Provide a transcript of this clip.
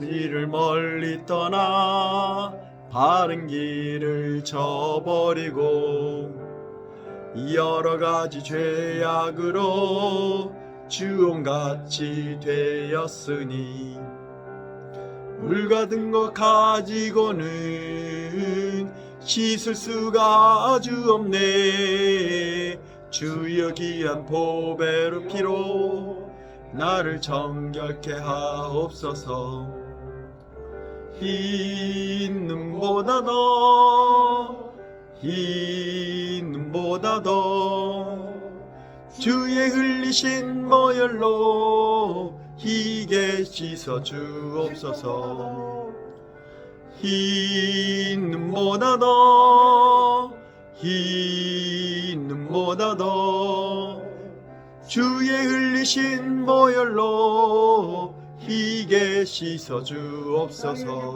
이를 멀리 떠나 바른 길을 저버리고 여러 가지 죄악으로 주홍같이 되었으니 물 같은 것 가지고는 씻을 수가 아주 없네. 주여 귀한 보배로 피로 나를 정결케 하옵소서 흰 눈보다 더, 흰 눈보다 더, 주의 흘리신 보혈로 희게 씻어 주옵소서. 흰 눈보다 더, 흰 눈보다 더, 주의 흘리신 보혈로 희게 씻어 주옵소서.